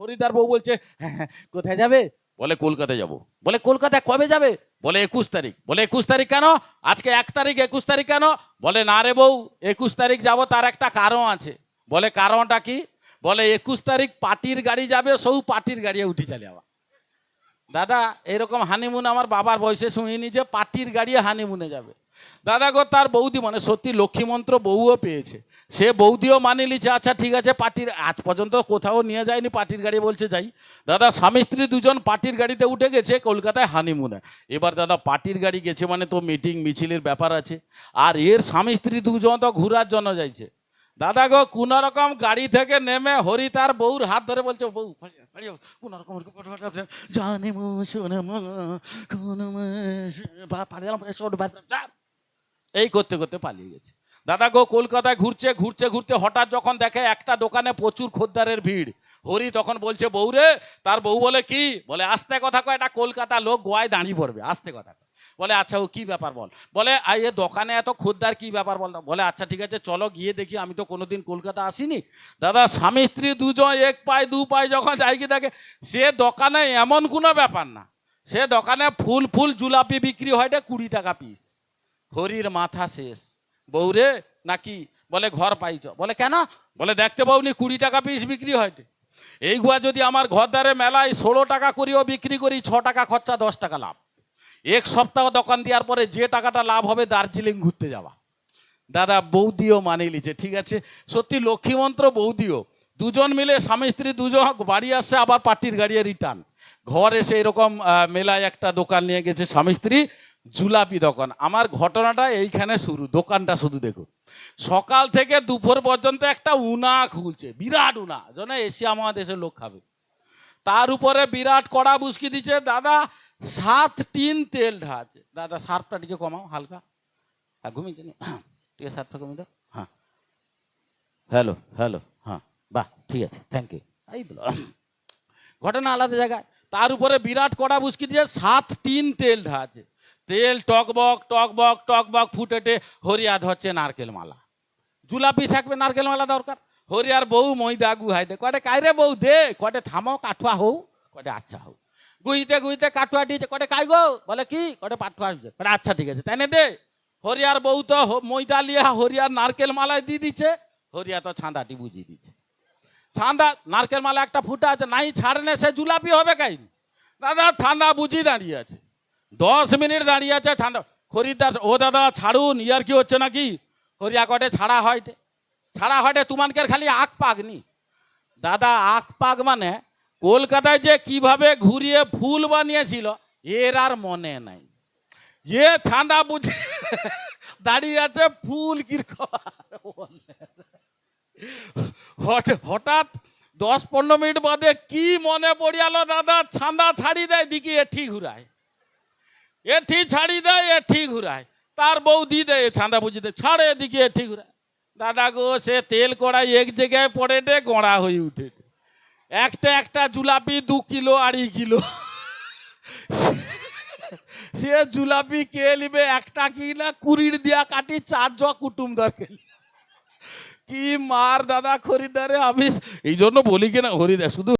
হরিদার বউ বলছে হ্যাঁ হ্যাঁ কোথায় যাবে? বলে কলকাতায় যাব। বলে কলকাতায় কবে যাবে? বলে একুশ তারিখ। বলে একুশ তারিখ কেন? আজকে এক তারিখ, একুশ তারিখ কেন? বলে, না রে বউ, একুশ তারিখ যাব, তার একটা কারণ আছে। বলে, কারণটা কি? বলে, একুশ তারিখ পার্টির গাড়ি যাবে, সৌ পার্টির গাড়ি উঠে চলে আবার। দাদা, এরকম হানিমুন আমার বাবার বয়সে শুনিনি যে পার্টির গাড়ি হানিমুনে যাবে। দাদা গো, তার বৌদি মানে সত্যি লক্ষ্মীমন্ত্র বউও পেয়েছে। সে বৌদিও মানে নিচ্ছে আচ্ছা ঠিক আছে, পার্টির আজ পর্যন্ত কোথাও নিয়ে যায়নি, পার্টির গাড়ি বলছে, যাই। দাদা, স্বামী স্ত্রী দুজন পার্টির গাড়িতে উঠে গেছে কলকাতায় হানিমুনে এবার দাদা, পার্টির গাড়ি গেছে মানে তো মিটিং মিছিলের ব্যাপার আছে। আর এর স্বামী স্ত্রী দুজন তো ঘোরার জন্য যাইছে। দাদা গো কোন রকম গাড়ি থেকে নেমে হরি তার বউর হাত ধরে বলছে বউ কোন রকম জানি এই করতে করতে পালিয়ে গেছে। দাদা গো, কলকাতায় ঘুরছে ঘুরছে ঘুরতে হঠাৎ যখন দেখে একটা দোকানে প্রচুর খদ্দারের ভিড়। হরি তখন বলছে বউ রে তার বউ বলে কি? বলে, আস্তে কথা কয়, এটা কলকাতা লোক গোয়ায় দাঁড়িয়ে পড়বে, আস্তে কথা। বলে আচ্ছা ও কি ব্যাপার বল? বলে, আই, এ দোকানে এত খদ্দার, কি ব্যাপার বল? বলে আচ্ছা ঠিক আছে, চলো গিয়ে দেখি, আমি তো কোনোদিন কলকাতা আসিনি। দাদা, স্বামী, স্ত্রী দুজন, এক পায়, দু পায় যখন যাই কি দেখে, সে দোকানে এমন কোনো ব্যাপার না। সে দোকানে ফুল ফুল জুলাপি বিক্রি হয় রে কুড়ি টাকা পিস। হরির মাথা শেষ। বউরে, নাকি? বলে, ঘর পাইছ। বলে, কেন? বলে, দেখতে পাওনি, কুড়ি টাকা পিস বিক্রি হয় রে। এইগুলা যদি আমার ঘর দ্বারে মেলায় ষোলো টাকা করিও বিক্রি করি, ছ টাকা খরচা, দশ টাকা লাভ। এক সপ্তাহ দোকান দেওয়ার পরে যে টাকাটা লাভ হবে দার্জিলিং ঘুরতে যাওয়া। দাদা, বৌদিও মানে নিছে ঠিক আছে? সত্যি লক্ষ্মীমন্ত্র বৌদিও। দুজন মিলে স্বামী স্ত্রী দুজন, বাড়ি আসছে, আবার পার্টির গাড়ি রিটার্ন। ঘর এসে এরকম মেলায় একটা দোকান নিয়ে গেছে স্বামী স্ত্রী। জুলাপি দোকান। আমার ঘটনাটা এইখানে শুরু, দোকানটা শুধু দেখো। সকাল থেকে দুপুর পর্যন্ত একটা উনা খুলছে, বিরাট উনা, যেন এশিয়া মহাদেশের লোক খাবে। তার উপরে বিরাট কড়া বুসকি দিচ্ছে, দাদা, সাত টিন তেল ঢাছে দাদা সার্ফটা দিকে কমাও, হালকা। হ্যাঁ ঘুমিয়ে হ্যাঁ ঠিক সার্ফটা কমিয়ে দাও। হ্যাঁ। হ্যালো হ্যালো হ্যাঁ বাহ, ঠিক আছে থ্যাংক ইউ এই ঘটনা আলাদা জায়গায়। তার উপরে বিরাট কড়া বুসকি দিয়ে সাত টিন তেল ঢাছে তেল, টকবক টকবক টকবক, ফুটেটে হরিয়া ধরছে নারকেল মালা জুলাপি থাকবে নারকেল মালা দরকার। হরিয়ার বউ ময়দা গুহাই দে। কটে কাইরে বউ দে? কটে থামো, কাঠুয়া হও কটে আচ্ছা হও গুইতে গুইতে কাঠুয়া দিয়েছে। কটে কাই গো? বলে কি? কটে পাঠুয়া হয়েছে কটে আচ্ছা ঠিক আছে তাই দে। হরিয়ার বউ তো ময়দা লিয়া হরিয়ার নারকেল মালায় দিয়ে দিচ্ছে হরিয়া তো ছাঁদাটি বুঝিয়ে দিচ্ছে ছান্দা নারকেল মালা একটা ফুটা আছে। নাই ছাড়নে সে জুলাপি হবে কাই? দাদা ছান্দা বুঝি দাঁড়িয়ে আছে। দশ মিনিট দাঁড়িয়ে আছে খরিদ্দার, ও দাদা, ছাড়ুন, ইয়ার কি হচ্ছে নাকি? হরিয়া কটে ছাড়া হয় ছাড়া হয় তুমানকের খালি আখ পাগনি। দাদা, আখ পাক মানে কলকাতায় যে কীভাবে ঘুরিয়ে ফুল বানিয়েছিল, এর আর মনে নাই। এ ছান্দা বুঝি দাঁড়িয়ে আছে ফুল না। হঠাৎ দশ পনেরো মিনিট বাদে কি মনে পড়িয়াল দাদা, ছান্দা ছাড়ি দেয়, দিকে এঠি ঘুরায়। এঠি ছাড়ি দেয়, এঠি ঘুরায়। তার বউ দি দেয় বুঝি দেয়, ছাড়ে এদিকে, এঠি ঘুরায়। দাদা গো, সে তেল কড়াই এক জায়গায় পড়ে ডে গোড়া হয়ে উঠে একটা একটা জুলাপি দু কিলো আড়াই কিলো। সে জুলাপি কে নিবে, একটা কি না, কুড়ির দিয়া কাটি, চার জ কুটুম দরকার। কি মার দাদা খরিদারে আমি এই জন্য বলি কিনা হরিদা শুধু